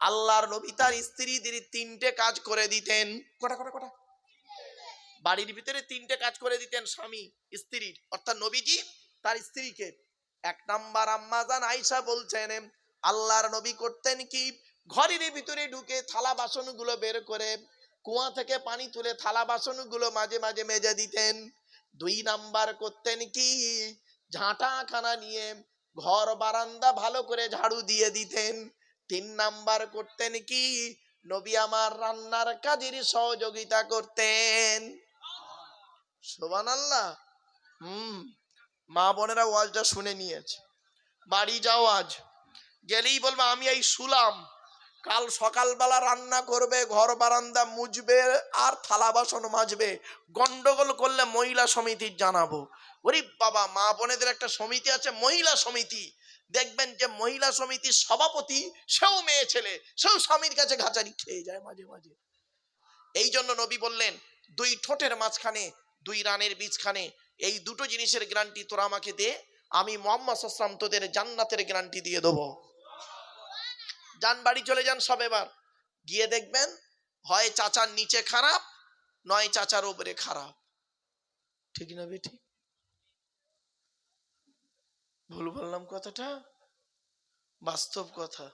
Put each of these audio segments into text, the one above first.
আল্লাহর নবী তার স্ত্রীদের তিনটে কাজ করে দিতেন। কটা কটা কটা? বাড়ির ভিতরে তিনটে কাজ করে দিতেন স্বামী স্ত্রীর অর্থাৎ নবীজি তার স্ত্রীকে। এক নাম্বার আম্মাজান আয়সা বলছেন, আল্লাহর নবী করতেন কি? ঘরের ভিতরে ঢুকে থালা বাসনগুলো বের করে কুয়া থেকে পানি তুলে থালা বাসনগুলো মাঝে মাঝে মেজে দিতেন। দুই নাম্বার করতেন কি? ঝাঁটা খানা নিয়ে ঘর বারান্দা ভালো করে ঝাড়ু দিয়ে দিতেন। তিন নাম্বার করতেন কি? নবী আমার রান্নার কাজের সহযোগিতা করতেন। সোবান আল্লাহ হুম, মা বোনেরা ওয়াজটা শুনে নিয়েছে। বাড়ি যাও আজ। গেলেই বলবে, আমি এই শুলাম। কাল সকালবেলা রান্না করবে, ঘর বারান্দা মুছবে আর থালা বাসন মাজবে। গন্ডগোল করলে মহিলা সমিতির জানাব। ওরে বাবা, মা বোনেদের একটা সমিতি আছে, মহিলা সমিতি। দেখবেন যে মহিলা সমিতির সভাপতি সেও মেয়ে ছেলে, সেও স্বামীর কাছে ঘাচারি খেয়ে যায় মাঝে মাঝে। এই জন্য নবী বললেন, দুই ঠোঁটের মাঝখানে, দুই রানের বীজখানে, এই দুটো জিনিসের গ্যারান্টি তোরা আমাকে দে, আমি মোহাম্মদ আসলাম তোদের জান্নাতের গ্যারান্টি দিয়ে দেবো। যান, বাড়ি চলে যান সব এবার। গিয়ে দেখবেন, হয় চাচার নিচে খারাপ, নয় চাচার উপরে খারাপ। ঠিক না বেটি ভুল বললাম কথাটা? বাস্তব কথা।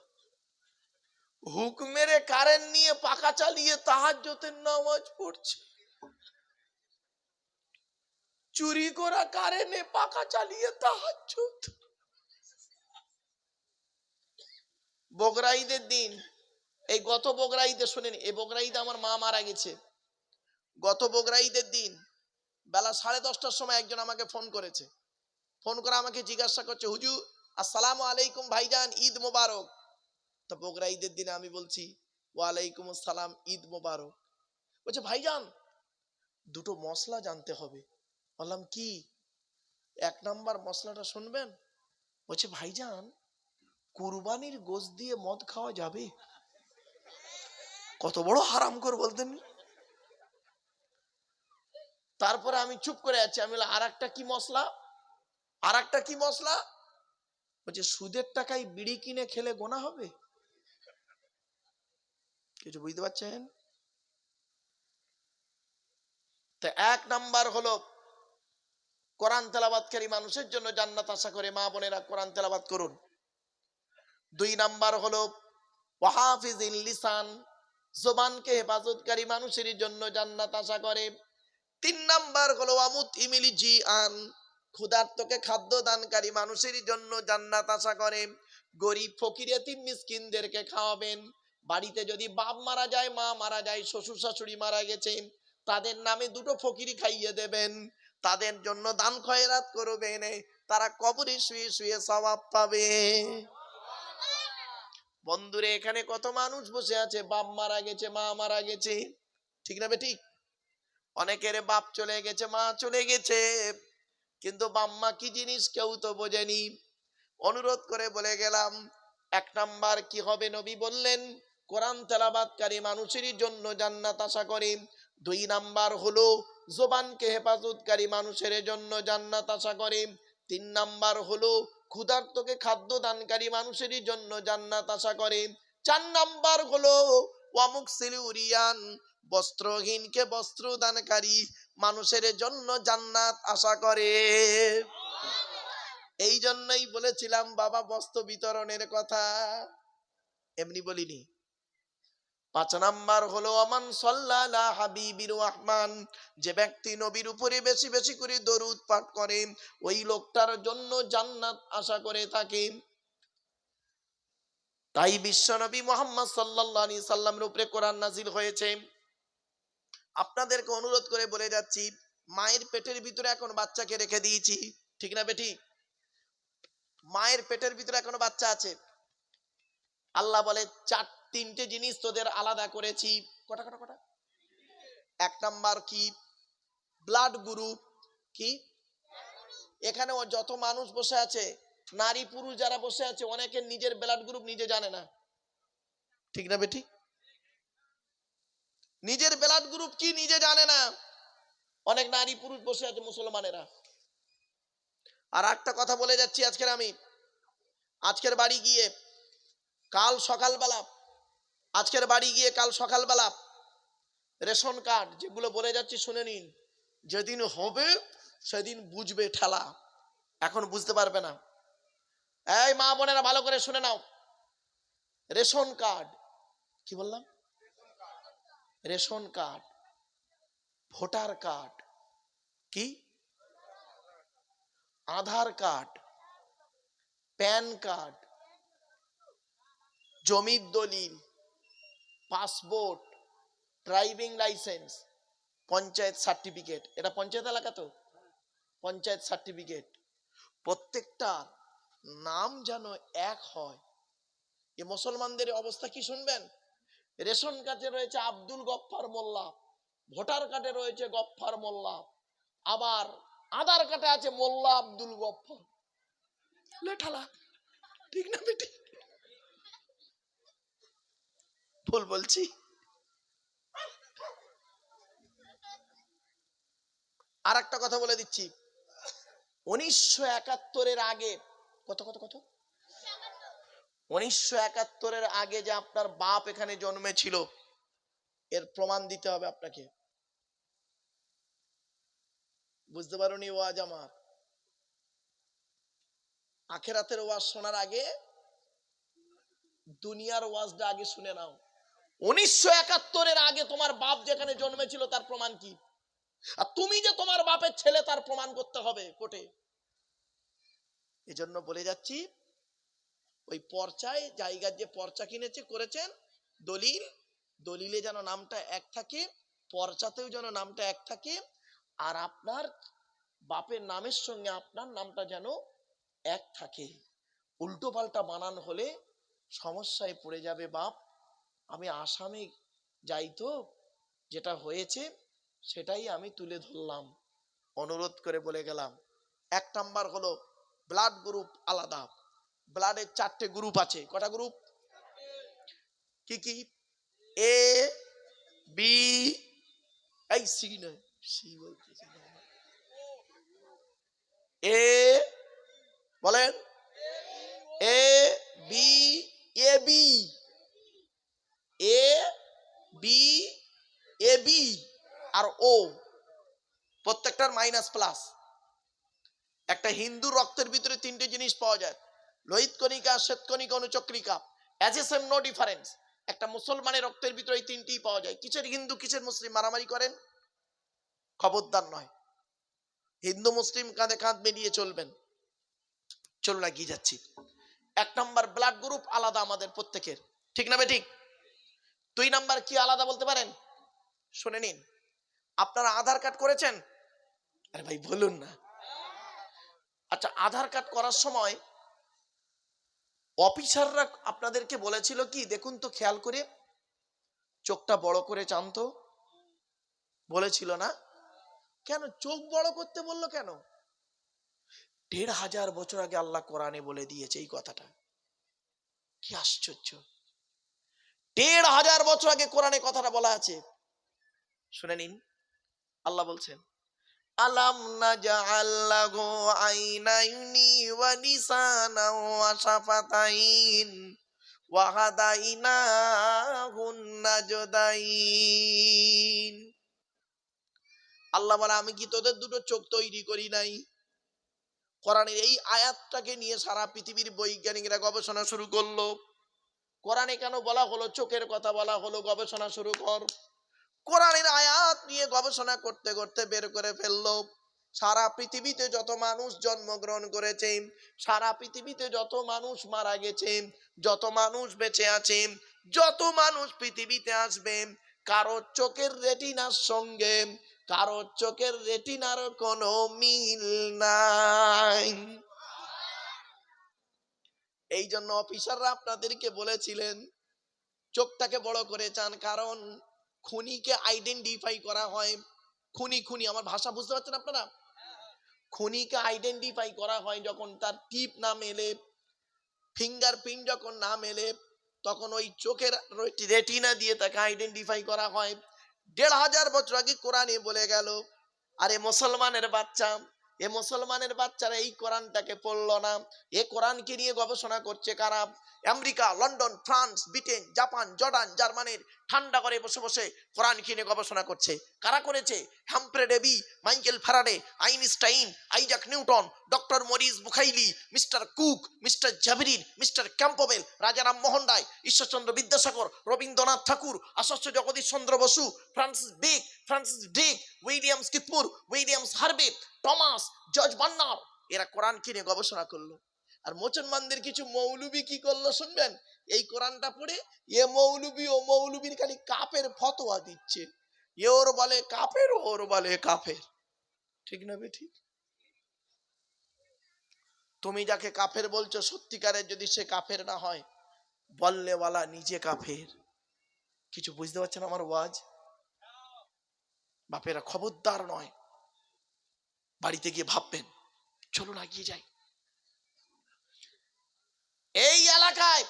হুক মেরে কারেন্ট নিয়ে পাকা চালিয়ে তাহাজ্জতের নামাজ পড়ছে। চুরি করা কারেন্টে পাকা চালিয়ে তাহাজ্জত বগরা ঈদের দিন। এই গত বগরা ঈদে শোনেন, এই বগরা ঈদে আমার মা মারা গেছে। গত বগরা ঈদের দিন, বেলা সাড়ে দশটার সময় একজন আমাকে ফোন করেছে। ফোন করে আমাকে জিজ্ঞাসা করছে, হুজুর, আসসালামু আলাইকুম ভাইজান, ঈদ মোবারক। তো বগরা ঈদের দিনে আমি বলছি, ওয়ালাইকুম আসসালাম, ঈদ মোবারক। বলছে, ভাইজান, দুটো মশলা জানতে হবে। বললাম, কি? এক নাম্বার মশলাটা শুনবেন? বলছে, ভাইজান, কুরবানির গোশ দিয়ে মদ খাওয়া যাবে? কত বড় হারাম কর বলতেন। তারপরে আমি চুপ করে আছি, আমি আর একটা কি মশলা? আর একটা কি মশলা? বলছে সুদের টাকায় বিড়ি কিনে খেলে গোনা হবে? কিছু বুঝতে পারছেন? তো এক নাম্বার হলো, কোরআন তেলাবাদকারী মানুষের জন্য জান্নাত আশা করে মা বোনেরা কোরআন তেলাবাদ করুন। দুই নাম্বার হলো ওয়াহাফিজ লিসান, জবানকে হেফাজতকারী মানুষের জন্য জান্নাত আশা করে। তিন নাম্বার হলো আমুত ইমিলি জি আন ক্ষুধার্তকে খাদ্য দানকারী মানুষের জন্য জান্নাত আশা করে। গরিব ফকির এতিম মিসকিনদেরকে খাওয়াবেন। বাড়িতে যদি বাপ মারা যায়, মা মারা যায়, শ্বশুর শাশুড়ি মারা গেছে তাদের নামে দুটো ফকিরি খাইয়ে দেবেন। তাদের জন্য দান খয়রাত করবেন। তারা কবরে শুয়ে শুয়ে স্বভাব পাবে। বন্ধুরে, এখানে কত মানুষ বসে আছে? বাপ মারা গেছে, মা মারা গেছে। ঠিক না বেঠিক অনেকের বাপ চলে গেছে, মা চলে গেছে। কিন্তু বাম্মা কি জিনিস কেউ তো বোঝেনি। অনুরোধ করে বলে গেলাম, এক নাম্বার কি হবে নবী বললেন, কোরআন তেলাবাদকারী মানুষের জন্য জান্নাত আশা করে। দুই নাম্বার হলো, জোবানকে হেফাজতকারী মানুষের জন্য জান্নাত আশা করে। তিন নাম্বার হলো, ক্ষুধার্তকে খাদ্য দানকারী মানুষের জন্য জান্নাত আশা করে। চার নাম্বার হলো ওয়ামুক সিলিউরিয়ান বস্ত্রহীনকে বস্ত্র দানকারী, মানুষের জন্য জান্নাত আশা করে। এই জন্যই বলেছিলাম, বাবা, বস্ত্র বিতরণের কথা। এমনি বলিনি। পাঁচ নাম্বার হলো আমান সাল্লাল্লাহ হাবিবির রহমান, যে ব্যক্তি নবীর উপরে বেশি বেশি করে দরুদ পাঠ করে, ওই লোকটার জন্য জান্নাত আশা করে থাকে। তাই বিশ্ব নবী মোহাম্মদ আলাইহি সাল্লামের উপরে কোরআন নাজিল হয়েছে। আপনাদেরকে অনুরোধ করে বলে যাচ্ছি, মায়ের পেটের ভিতরে এখন বাচ্চাকে রেখে দিয়েছি। ঠিক না বেটি? মায়ের পেটের ভিতরে এখনও বাচ্চা আছে। আল্লাহ বলে, চার, তিনটে জিনিস তোদের আলাদা করেছি। কটা কটা কটা? এক নাম্বার কি? ব্লাড গ্রুপ কি? এখানে যত মানুষ বসে আছে নারী পুরুষ যারা বসে আছে অনেকের নিজের ব্লাড গ্রুপ নিজে জানে না। ঠিক না বেটি? নিজের ব্লাড গ্রুপ কি নিজে জানে না? অনেক নারী পুরুষ বসে আছে মুসলমানেরা। আর একটা কথা বলে যাচ্ছি আজকের আমি। আজকের বাড়ি গিয়ে কাল সকালবেলা, আজকের বাড়ি গিয়ে কাল সকালবেলা রেশন কার্ড যেগুলো বলে যাচ্ছি, শুনে নিন। যেদিন হবে, সেদিন বুঝবে ঠেলা। এখন বুঝতে পারবে না। এই মা বোনেরা ভালো করে শুনে নাও। Ration card. কি বললাম? Ration card. Voter card. কি? আধার কার্ড। PAN card. জমির দলিল। Passport. Driving licence. Panchayat certificate. এটা পঞ্চায়েত এলাকা তো? পঞ্চায়েত সার্টিফিকেট। প্রত্যেকটা নাম যেন এক হয়। এ মুসলমানদের অবস্থা কি শুনবেন? রেশন কার্ডে রয়েছে আব্দুল গফফার মোল্লা, ভোটার কার্ডে রয়েছে গফফার মোল্লা, আবার আধার কার্ডে আছে মোল্লা আব্দুল গফফার। লেঠালা ঠিক না বেটি? ভুল বলছি। আর একটা কথা বলে দিচ্ছি। উনিশশো একাত্তরের আগে কত কত কত? উনিশশো একাত্তরের আগে যে আপনার বাপ এখানে জন্মেছিল, এর প্রমাণ দিতে হবে আপনাকে। বুঝতে পারোনি ওয়াজ আমার? আখেরাতের ওয়াজ শোনার আগে, দুনিয়ার ওয়াজটা আগে শুনে নাও। উনিশশো একাত্তরের আগে তোমার বাপ যেখানে জন্মেছিল, তার প্রমাণ কি? আর তুমি যে তোমার বাপের ছেলে, তার প্রমাণ করতে হবে কোর্টে। এজন্য বলে যাচ্ছি, ওই পর্চায় জায়গার যে পর্চা কিনেছে, করেছেন দলিল, দলিলে যেন নামটা এক থাকে, পর্চাতেও যেন নামটা এক থাকে, আর আপনার বাপের নামের সঙ্গে আপনার নামটা যেন এক থাকে। উল্টো পাল্টা বানান হলে সমস্যায় পড়ে যাবে বাপ। আমি আসামে যাই তো, যেটা হয়েছে সেটাই আমি তুলে ধরলাম। অনুরোধ করে বলে গেলাম। এক নাম্বার হলো ব্লাড গ্রুপ আলাদা। ব্লাডের চারটে গ্রুপ আছে। কটা গ্রুপ কি কি? এ বি এই সি নয়। সি এ বলেন। A B A B A B A B R O প্রত্যেকটার মাইনাস প্লাস একটা হিন্দু রক্তের ভিতরে তিনটে জিনিস পাওয়া যায়। লোহিত কণিকা, শ্বেত কণিকা, অনুচক্রিকা। As a same no difference একটা মুসলমানের রক্তের ভিতরে এই তিনটেই পাওয়া যায়। কিসের হিন্দু, কিসের মুসলিম মারামারি করেন? খবরদার নয়। হিন্দু, মুসলিম কাঁধে কাঁধ মিলিয়ে চলবেন। চলুন এগিয়ে যাচ্ছি। এক নম্বর ব্লাড গ্রুপ আলাদা আমাদের প্রত্যেকের। ঠিক না ঠিক? দুই নাম্বার কি আলাদা বলতে পারেন? শুনে নিন। আপনারা আধার কার্ড করেছেন? আরে ভাই, বলুন না। আচ্ছা আধার কার্ড করার সময় অফিসাররা আপনাদেরকে বলেছিল কি, দেখুন তো খেয়াল করে, চোখটা বড় করে চান্ত বলেছিল না? কেন? চোখ বড় করতে বলল কেন? দেড় হাজার বছর আগে আল্লাহ কোরআনে বলে দিয়েছে এই কথাটা। কি আশ্চর্য। দেড় হাজার বছর আগে কোরআনে কথাটা বলা আছে। শুনে নিন। আল্লাহ বলছেন আলাম নাজআল্লাহু আইনাইনি ওয়া লিসানান ওয়া শাফাতাইন ওয়া হাদাইনাহুন নাজদাইন আল্লাহ বলে, আমি কি তোদের দুটো চোখ তৈরি করি নাই? কোরআনের এই আয়াতটাকে নিয়ে সারা পৃথিবীর বৈজ্ঞানিকরা গবেষণা শুরু করল। কোরআনে কেন বলা হলো? চোখের কথা বলা হলো, গবেষণা শুরু কর। কোরআনের আয়াত নিয়ে গবেষণা করতে করতে বের করে ফেলল। সারা পৃথিবীতে যত মানুষ জন্মগ্রহণ করেছে, সারা পৃথিবীতে যত মানুষ মারা গেছে, যত মানুষ বেঁচে আছে, যত মানুষ পৃথিবীতে আসবে, কারও চোখের রেটিনার সঙ্গে, কারও চোখের রেটিনার কোনো মিল নাই। এই জন্য অফিসাররা আপনাদেরকে বলেছিলেন, চোখটাকে বড় করে চান, কারণ খুনিকে আইডেন্টিফাই করা হয়। খুনি খুনি, আমার ভাষা বুঝতে পারছেন আপনারা? খনিকে আইডেন্টিফাই করা হয় যখন তার টিপ না মেলে ফিঙ্গারপ্রিন্ট যখন না মেলে তখন ওই চোখের রেটিনা দিয়ে তাকে আইডেন্টিফাই করা হয়। দেড় হাজার বছর আগে কোরআনে বলে গেল, আরে মুসলমানের বাচ্চা এ মুসলমানের বাচ্চারা এই কোরআনটাকে পড়ল না। এ কোরআনকে নিয়ে গবেষণা করছে কারা? America, London, France, Britain, Japan, Jordan, জার্মানির ঠান্ডা করে বসে বসে কোরআন কিনে গবেষণা করছে। কারা করেছে? Humphry Davy Michael Faraday, Einstein, Isaac Newton, doctor Maurice Bucaille, mister Cook, mister জাভরিন, mister Campbell Rajaram Mohan Roy, Ishwarchandra Vidyasagar, Rabindranath Tagore আশস্য Jagadish Chandra Bose, Francis Beck, Francis day Williams কিতপুর উইলিয়ামস হার্বে, টমাস এরা গবেষণা করল? আর কিছু মৌলবি কি করল শুনবেন? এই কোরআনটা পড়ে এ মৌলবি ও মৌলবির খালি কাপের ফতোয়া দিচ্ছে। এ ওর বলে কাফের ওর বলে ঠিক না তুমি যাকে কাফের বলছো, সত্যিকারের যদি সে কাফের না হয়, বললেওয়ালা নিজে কাফের। কিছু বুঝতে পারছেন আমার ওয়াজ? বাপেরা খবরদার নয়। বাড়িতে গিয়ে ভাববেন, চলুন এগিয়ে যাই। এই এলাকায়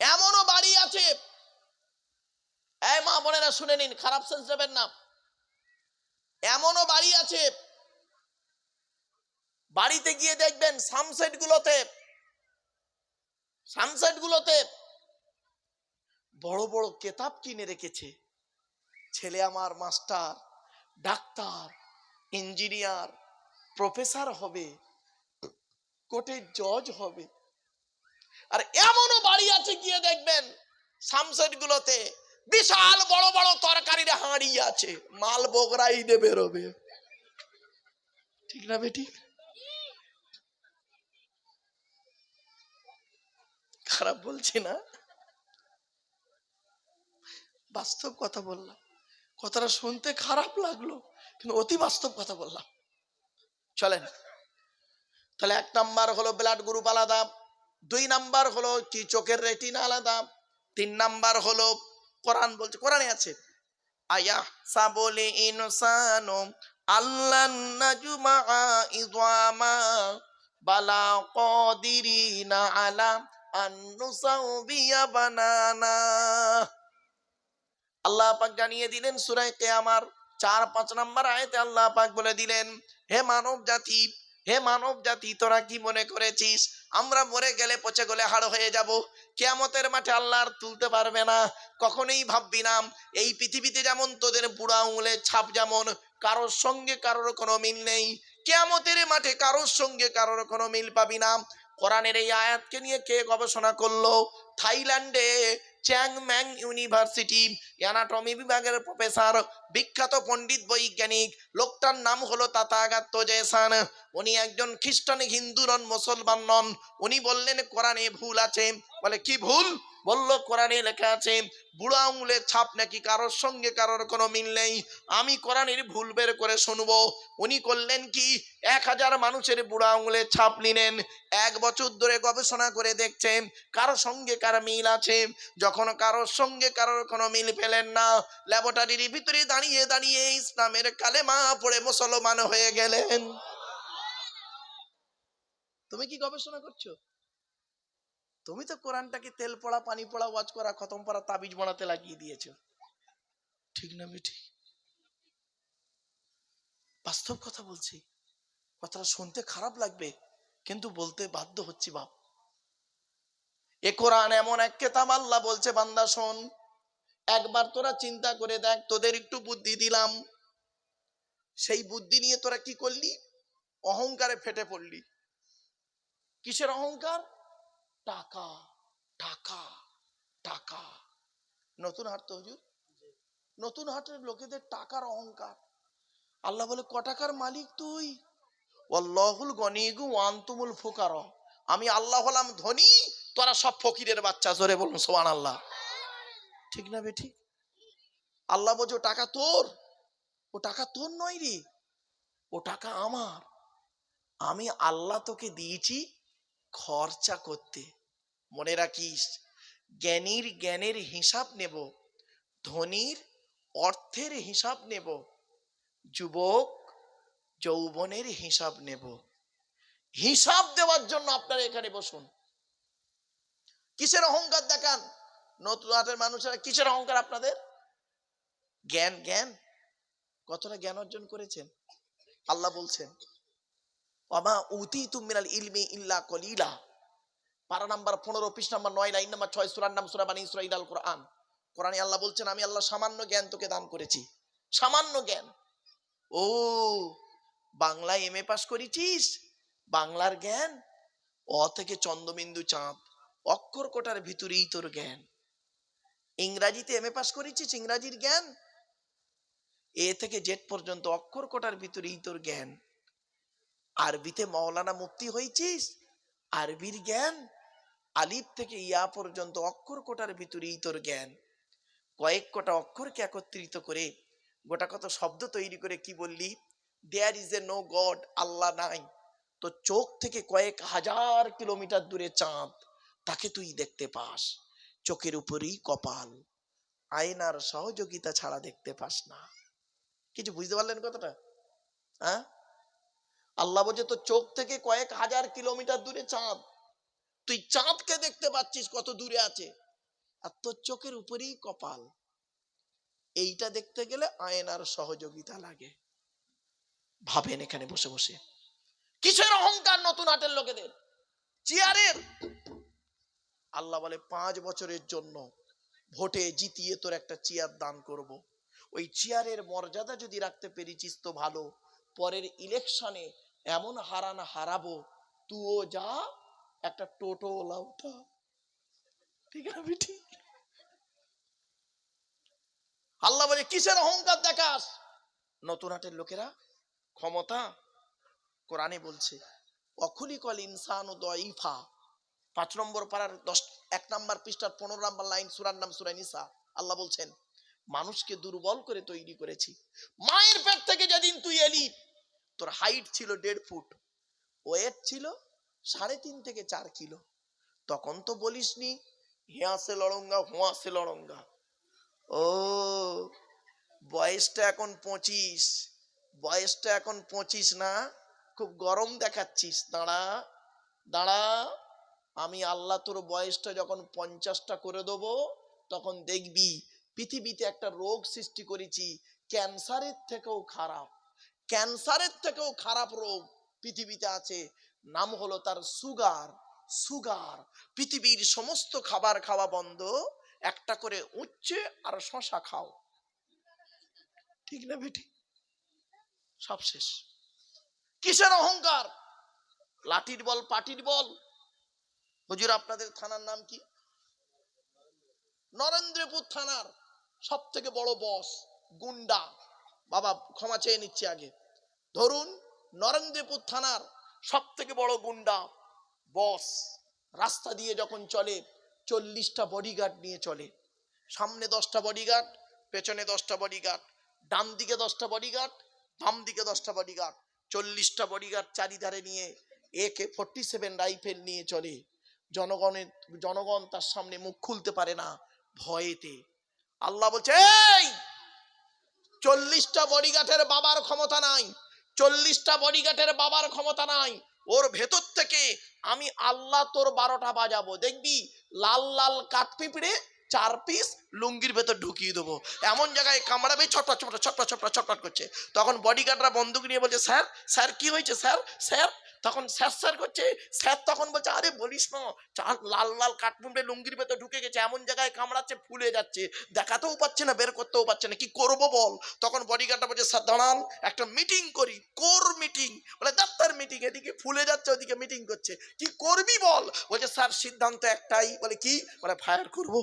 এমনও বাড়ি আছে। এই মা বোনেরা শুনে নিন, খারাপ সেন্স দেবেন না। এমনও বাড়ি আছে। বাড়িতে গিয়ে দেখবেন সানসেট গুলোতে সানসেট গুলোতে বড় বড় কেতাব কিনে রেখেছে। ছেলে আমার মাস্টার, ডাক্তার ইঞ্জিনিয়ার, প্রফেসর হবে, কোর্টের জজ হবে। আর এমনও বাড়ি আছে, গিয়ে দেখবেন সামসেট গুলোতে বিশাল বড় বড় তরকারির হাঁড়ি আছে, মাল বগরাই দিয়ে বেরোবে। ঠিক না বেটি? খারাপ বলছি না? বাস্তব কথা বললাম। কথাটা শুনতে খারাপ লাগল। কিন্তু অতি বাস্তব কথা বললাম। চলেন। তাহলে এক নাম্বার হলো ব্লাড গ্রুপ আলাদা, দুই নাম্বার হলো কি চোখের রেটিনা আলাদা, তিন নাম্বার হলো কোরআন বলছে, কোরআনে আছে, আয়া আল্লাহ নাজুমা বালা বানানা। আল্লাহ পাক জানিয়ে দিলেন সূরা কিয়ামার চার পাঁচ নাম্বার আয়াতে আল্লাহ পাক বলে দিলেন, হে মানব জাতি হে মানব জাতি তোরা কি মনে করেছিস? আমরা মরে গেলে পচে গলে হাড় হয়ে যাব। কেয়ামতের মাঠে আল্লাহ তুলতে পারবে না। কখনোই ভাববি না, এই পৃথিবীতে যেমন তোদের বুড়া আঙুলের ছাপ যেমন, কারোর সঙ্গে কারোর কোনো মিল নেই। কেয়ামতের মাঠে কারোর সঙ্গে কারোর কোনো মিল পাবি না। কোরআনের এই আয়াতকে নিয়ে কে গবেষণা করল? থাইল্যান্ডে চ্যাং ম্যাং ইউনিভার্সিটি অ্যানাটমি বিভাগের প্রফেসর বিখ্যাত পণ্ডিত বৈজ্ঞানিক লোকটার নাম হলো তাতাগাত্ত জেসান উনি একজন খ্রিস্টান হিন্দু নন মুসলমান নন উনি বললেন, কোরআনে ভুল আছে। বলে কি ভুল? বলল, কোরআনে লেখা আছে, বুড়ো আঙুলের ছাপ নাকি কারোর সঙ্গে কারোর কোনো মিল নেই। আমি কোরআনের ভুল বের করে শুনব। উনি করলেন কি? এক হাজার মানুষের বুড়ো আঙুলের ছাপ নিলেন। এক বছর ধরে গবেষণা করে দেখছেন কারোর সঙ্গে কার মিল আছে। যখন কারোর সঙ্গে কারোর কোনো মিল পেলেন না, ল্যাবরেটরির ভিতরে দাঁড়িয়ে দাঁড়িয়ে ইসলামের কালেমা পড়ে মুসলমান হয়ে গেলেন। তুমি কি গবেষণা করছ? তুমি তো কোরআনটাকে তেল পড়া, পানি পড়া, ওয়াজ করা, খতম পড়া, তাবিজ বানাতে লাগিয়ে দিয়েছ। ঠিক না বেটি বাস্তব কথা বলছি। কথাটা শুনতে খারাপ লাগবে, কিন্তু বলতে বাধ্য হচ্ছি বাপ। এ কোরআন এমন এক কেতাব, আল্লাহ বলছে, বান্দা, শোন। একবার তোরা চিন্তা করে দেখ, তোদের একটু বুদ্ধি দিলাম। সেই বুদ্ধি নিয়ে তোরা কি করলি? অহংকারে ফেটে পড়লি। কিসের অহংকার? টাকা টাকা টাকা। নতুন হাট তো হুজুর। নতুন হাটের লোকেদের টাকার অহংকার। আল্লাহ বলে ক টাকার মালিক তুই? অল্লাহুল গনিগু ওয়ান্তুমুল ফুকার। আমি আল্লাহ হলাম ধনী তোরা সব ফকিরের বাচ্চা। জোরে বলুন সোয়ান আল্লাহ ঠিক না বেঠি আল্লাহ বলছে ও টাকা তোর ও টাকা তোর নয় রে ও টাকা আমার। আমি আল্লাহ তোকে দিয়েছি খরচা করতে। মনে রাখিস, জ্ঞানীর জ্ঞানের হিসাব নেব, ধনীর অর্থের হিসাব নেব, যুবক যৌবনের হিসাব নেব। হিসাব দেওয়ার জন্য আপনারা এখানে বসুন। কিসের অহংকার দেখান? নতুন হাটের মানুষেরা কিসের অহংকার আপনাদের? জ্ঞান জ্ঞান। কতটা জ্ঞান অর্জন করেছেন? আল্লাহ বলছেন ইলমি কলিলা নাম্বার পনেরো, পৃষ্ঠ নাম্বার নয়, লাইন নাম্বার ছয় নাম বানি আল্লাহ বলছেন, আমি আল্লাহ সামান্য জ্ঞান তোকে দান করেছি। সামান্য জ্ঞান। ও, বাংলায় এম এ পাস করেছিস? বাংলার জ্ঞান? অ থেকে চন্দ্রবিন্দু চাঁদ, অক্ষর কোটার ভিতরেই তোর জ্ঞান। ইংরাজিতে এম এ পাস করেছিস? ইংরাজির জ্ঞান? এ থেকে জেড পর্যন্ত অক্ষর কোটার ভিতরেই তোর জ্ঞান। আরবিতে মৌলানা মুক্তি হয়েছিস আরবির জ্ঞান? আলিফ থেকে ইয়া পর্যন্ত অক্ষর কোটার ভিতরেই তোর জ্ঞান। কয়েক কটা অক্ষরকে একত্রিত করে গোটা কত শব্দ তৈরি করে কি বললি? There is a no God আল্লাহ নাই। তো চোখ থেকে কয়েক হাজার কিলোমিটার দূরে চাঁদ, তাকে তুই দেখতে পাস। চোখের উপরেই কপাল। আয়নার সহযোগিতা ছাড়া দেখতে পাস না। কিছু বুঝতে পারলেন কথাটা? হ্যাঁ? আল্লাহ বলছে তো চোখ থেকে কয়েক হাজার কিলোমিটার দূরে চাঁদ। তুই চাঁদকে দেখতে পাচ্ছিস কত দূরে আছে। আর তোর চোখের উপরেই কপাল। এইটা দেখতে গেলে আয়নার সহযোগিতা লাগে। ভাবেন এখানে বসে বসে। কিসের অহংকার নতুন হাটের লোকেদের? চেয়ারের। আল্লাহ বলে, পাঁচ বছরের জন্য ভোটে জিতিয়ে তোর একটা চেয়ার দান করব। ওই চেয়ারের মর্যাদা যদি রাখতে পেরেছিস তো ভালো। পরের ইলেকশনে এমন হারান হারাবো তুও যা, একটা টোটো ওলা উঠা ঠিক আছে বেটি? আল্লাহ বলে, কিসের অহংকার দেখাস? নতুন হাটের লোকেরা, ক্ষমতা? কোরআনে বলছে, অখুলিকল ইনসান ও দইফা পাঁচ নম্বর পাড়ার দশ, এক নম্বর পৃষ্ঠার পনেরো নম্বর লাইন, সুরার নাম সুরাই নিসা। আল্লাহ বলছেন মানুষকে দুর্বল করে তৈরি করেছি। মায়ের পেট থেকে যেদিন তুই এলি, তোর হাইট ছিল দেড় ফুট ওয়েট ছিল সাড়ে তিন থেকে চার কিলো। তখন তো বলিসনি হেয়াসে লড়ঙ্গা হোয়াসে লড়ঙ্গা। ও, বয়সটা এখন পঁচিশ, বয়সটা এখন পঁচিশ না, খুব গরম দেখাচ্ছিস, দাঁড়া দাঁড়া। আমি আল্লাহ তোর বয়সটা যখন পঞ্চাশটা করে দেবো, তখন দেখবি পৃথিবীতে একটা রোগ সৃষ্টি করেছি। ক্যান্সারের থেকেও খারাপ। ক্যান্সারের থেকেও খারাপ রোগ পৃথিবীতে আছে। নাম হলো তার সুগার। সুগার পৃথিবীর সমস্ত খাবার খাওয়া বন্ধ। একটা করে উচ্ছে আর শশা খাও। ঠিক না বেটি? সব শেষ। কিসের অহংকার? লাঠির বল, পাটির বল। হুজুর, আপনাদের থানার নাম কি? নরেন্দ্রপুর থানার। সব থেকে বড় বস গুন্ডা। বাবা, ক্ষমা চেয়ে নিচ্ছি আগে। ধরুন, নরেন্দ্রপুর থানার সব থেকে বড় গুন্ডা বস রাস্তা দিয়ে যখন চলে, চল্লিশটা বডিগার্ড নিয়ে চলে। সামনে দশটা বডিগার্ড পেছনে দশটা বডিগার্ড ডান দিকে দশটা বডিগার্ড বাম দিকে দশটা বডিগার্ড চল্লিশটা বডিগার্ড চারিধারে নিয়ে একে ফোরটি সেভেন রাইফেল নিয়ে চলে। জনগণের, জনগণ তার সামনে মুখ খুলতে পারে না ভয়েতে। আল্লাহ বলছে, এই, চল্লিশটা বডিগার্ডের বাবার ক্ষমতা নাই, চল্লিশটা বডিগার্ডের বাবার ক্ষমতা নাই, ওর ভেতর থেকে আমি আল্লাহ তোর বারোটা বাজাবো। দেখবি, লাল লাল কাঠ পিঁপড়ে চার পিস লুঙ্গির ভেতর ঢুকিয়ে দেবো। এমন জায়গায় কামড়াবে, ছটপট ছটপট ছটপট ছটপট ছটপট করছে। তখন বডিগার্ডরা বন্দুক নিয়ে বলছে, স্যার স্যার, কি হয়েছে, স্যার? স্যার তখন স্যার স্যার করছে, স্যার তখন বলছে, আরে বলিস না চার লাল লাল কাঠমুন্ডে লুঙ্গির ভেতর ঢুকে গেছে, এমন জায়গায় কামড়াচ্ছে, ফুলে যাচ্ছে, দেখাতেও পাচ্ছে না, বের করতেও পারছে না, কি করব বল? তখন বডিগার্ডটা বলছে, স্যার, দাঁড়ান, একটা মিটিং করি, কোর মিটিং বলে ডাক্তার মিটিং এদিকে ফুলে যাচ্ছে, ওদিকে মিটিং করছে, কি করবি বল? বলছে, স্যার, সিদ্ধান্ত একটাই, বলে কি? বলে ফায়ার করব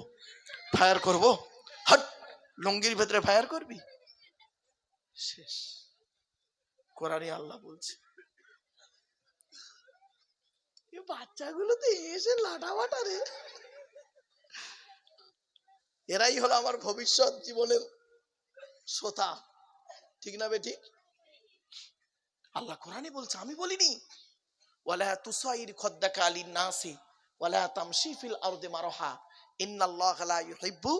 ফায়ার করব, হট, লুঙ্গির ভেতরে ফায়ার করবি? শেষ কোরআনে আল্লাহ বলছে। বাচ্চাগুলো তো এসে লাটাবাটা রে। এরাই হলো আমার ভবিষ্যৎ জীবনের শ্রোতা। ঠিক না বেটি? আল্লাহ কোরআনে বলছে, আমি বলিনি, ওয়ালা তুসাইর ওয়ালা তামশি ফিল আরদে মারহা, ইন্নাল্লাহ লা ইউহিব্বু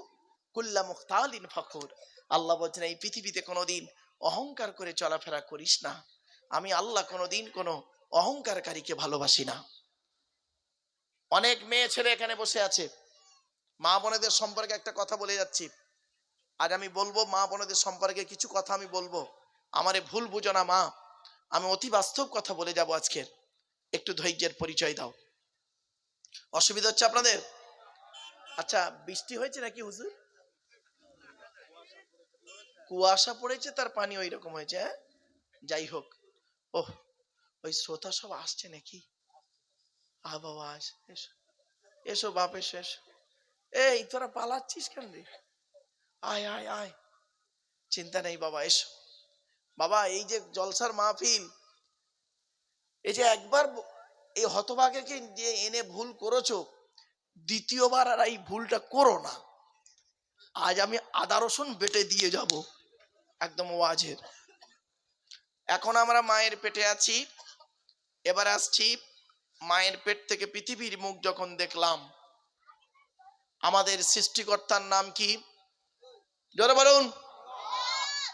কুল্লা মুখতালিন ফখুর। আল্লাহ বলছেন, এই পৃথিবীতে কোনোদিন অহংকার করে চলাফেরা করিস না। আমি আল্লাহ কোনোদিন কোনো অহংকারকারীকে ভালোবাসি না। অনেক মেয়ে ছেলে এখানে বসে আছে। মা বোনেদের সম্পর্কে একটা কথা বলে যাচ্ছি। আজ আমি বলব, মা বোনেদের সম্পর্কে কিছু কথা আমি বলব। আমারে ভুল বুঝো না, মা। আমি অতি বাস্তব কথা বলে যাব আজকের একটু ধৈর্যের পরিচয় দাও। অসুবিধা হচ্ছে আপনাদের? আচ্ছা বৃষ্টি হয়েছে নাকি হুজুর? কুয়াশা পড়েছে, তার পানি ওই রকম হয়েছে হ্যাঁ? যাই হোক। ওহ, ওই শ্রোতা সব আসছে নাকি? আ বাবা এসো এসো বাপ, এসো এসো। এই, তোরা পালাচ্ছিস কেন রে? আয় আয় আয়। চিন্তা নেই বাবা, এসো। বাবা, এই যে জলসার মাহফিল, এই যে একবার এই হতভাগেকে যে এনে ভুল করেছ, দ্বিতীয়বার আর এই ভুলটা করো না। আজ আমি আদা, রসুন বেটে দিয়ে যাব, একদম ওয়াজের। এখন আমরা মায়ের পেটে আছি, এবার আসছি মায়ের পেট থেকে পৃথিবীর মুখ যখন দেখলাম, আমাদের সৃষ্টিকর্তার নাম কি? জোরে বলুন।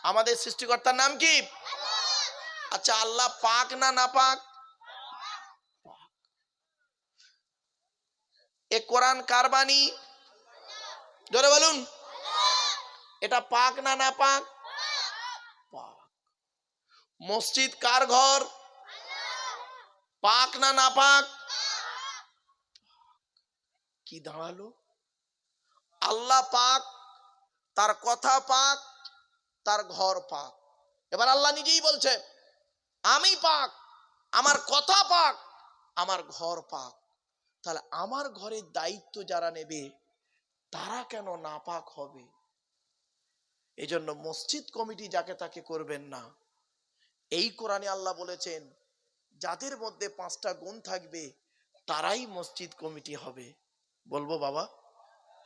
আমাদের সৃষ্টিকর্তার নাম কি? আচ্ছা আল্লাহ পাক না না পাক? এ কোরআন কার বাণী? জোরে বলুন। এটা পাক না না পাক? মসজিদ কার ঘর? পাক না না পাক? কি দাঁড়াল? আল্লাহ পাক, তার কথা পাক, তার ঘর পাক। এবার আল্লাহ নিজেই বলছে, আমি পাক, আমার কথা পাক, আমার ঘর পাক। তাহলে আমার ঘরের দায়িত্ব যারা নেবে, তারা কেন নাপাক হবে? এজন্য মসজিদ কমিটি যাকে তাকে করবেন না। এই কোরআনে আল্লাহ বলেছেন যাদের মধ্যে পাঁচটা গুণ থাকবে, তারাই মসজিদ কমিটি হবে। বলব বাবা?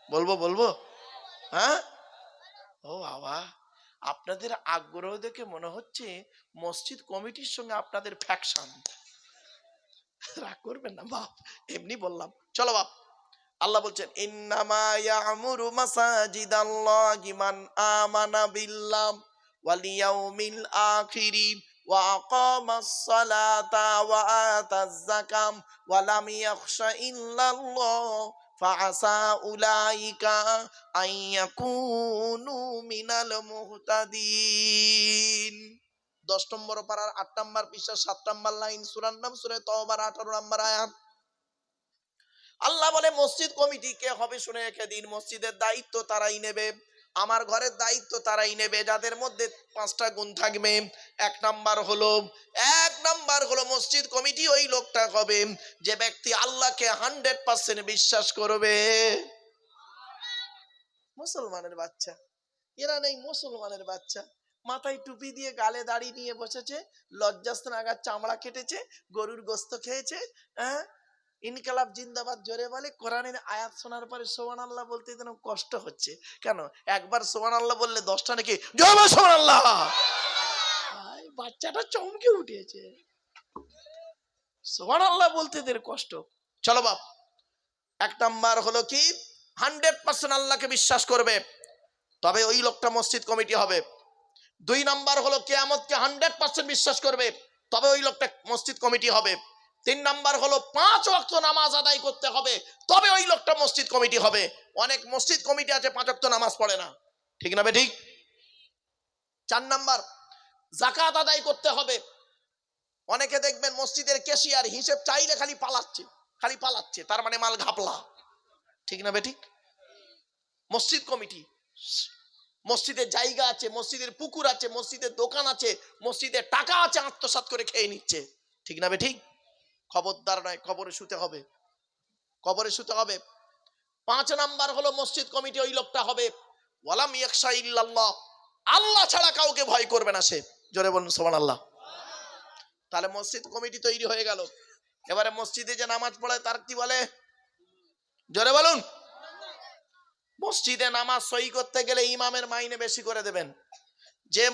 বলব বলব? হ্যাঁ? ও বাবা, আপনাদের আগ্রহ দেখে মনে হচ্ছে মসজিদ কমিটির সঙ্গে আপনাদের ফ্যাকশন রাগ করবেন না, বাপ, এমনি বললাম। চলো বাপ, আল্লাহ বলছেন, ইন্নামা ইয়ামুরু মাসাজিদাল্লাহি মান আমানা বিল্লাহ ওয়াল ইয়াউমিল আখিরি। ওয়া আকামাস সালাতা ওয়া আতাজ যাকাম ওয়া লাম ইয়াখশা ইল্লাল্লাহ فعسى أولئك أن يكونوا من المهتدين দশ নম্বর পাড়ার আট নম্বর পৃষ্ঠা সাত নম্বর লাইন সুরার নাম সুরে তহবার আঠারো নম্বর আয়াত আল্লাহ বলে মসজিদ কমিটি কে হবে শুনে রেখে দিন মসজিদের দায়িত্ব তারাই নেবে আমার ঘরের দায়িত্ব তারাই নেবে, যাদের মধ্যে পাঁচটা গুণ থাকবে। এক নাম্বার হলো, এক নাম্বার হলো মসজিদ কমিটি, ওই লোকটা হবে যে ব্যক্তি আল্লাহকে হান্ড্রেড পার্সেন্ট বিশ্বাস করবে। মুসলমানের বাচ্চা। এরা নেই মুসলমানের বাচ্চা। মাথায় টুপি দিয়ে গালে দাড়ি নিয়ে বসেছে, লজ্জাস্থান আগার চামড়া কেটেছে, গরুর গোস্ত খেয়েছে হ্যাঁ? ইনকালাব জিন্দাবাদ জোরে বলে, কোরআনের আয়াত শোনার পরে সোমান আল্লাহ বলতে যেন কষ্ট হচ্ছে। কেন? একবার সোমান আল্লাহ বললে দশটা নাকি? সোমান আল্লাহ বাচ্চাটা চমকে উঠেছে। সোমান আল্লাহ বলতে এদের কষ্ট। চলো বাপ, এক নাম্বার হলো কি? হান্ড্রেড পার্সেন্ট আল্লাহকে বিশ্বাস করবে। তবে ওই লোকটা মসজিদ কমিটি হবে। দুই নাম্বার হলো কেয়ামতকে হান্ড্রেড পার্সেন্ট বিশ্বাস করবে। তবে ওই লোকটা মসজিদ কমিটি হবে। তিন নাম্বার হলো পাঁচ ওয়াক্ত নামাজ আদায় করতে হবে, তবে ওই লোকটা মসজিদ কমিটি হবে। অনেক মসজিদ কমিটি আছে, পাঁচ ওয়াক্ত নামাজ পড়ে না। ঠিক না বে ঠিক? চার নাম্বার জাকাত আদায় করতে হবে। অনেকে দেখবেন মসজিদের কেশিয়ার হিসেব চাইলে খালি পালাচ্ছে খালি পালাচ্ছে, তার মানে মাল ঘাপলা। ঠিক না বে ঠিক? মসজিদ কমিটি, মসজিদের জায়গা আছে, মসজিদের পুকুর আছে, মসজিদের দোকান আছে মসজিদের টাকা আছে, আত্মসাৎ করে খেয়ে নিচ্ছে। ঠিক না বে ঠিক? খবরদার নয় কবরে শুতে হবে। কবরে শুতে হবে। পাঁচ নাম্বার হলো মসজিদ কমিটি, ওই লোকটা হবে। ওয়ালাম ইয়াকশা ইল্লাল্লাহ। আল্লাহ ছাড়া কাউকে ভয় করবে না সে। জোরে বলুন সোমান আল্লাহ তাহলে মসজিদ কমিটি তৈরি হয়ে গেল। এবারে মসজিদে যে নামাজ পড়ে, তার কি বলে? জোরে বলুন। মসজিদে নামাজ সই করতে গেলে ইমামের মাইনে বেশি করে দেবেন। যে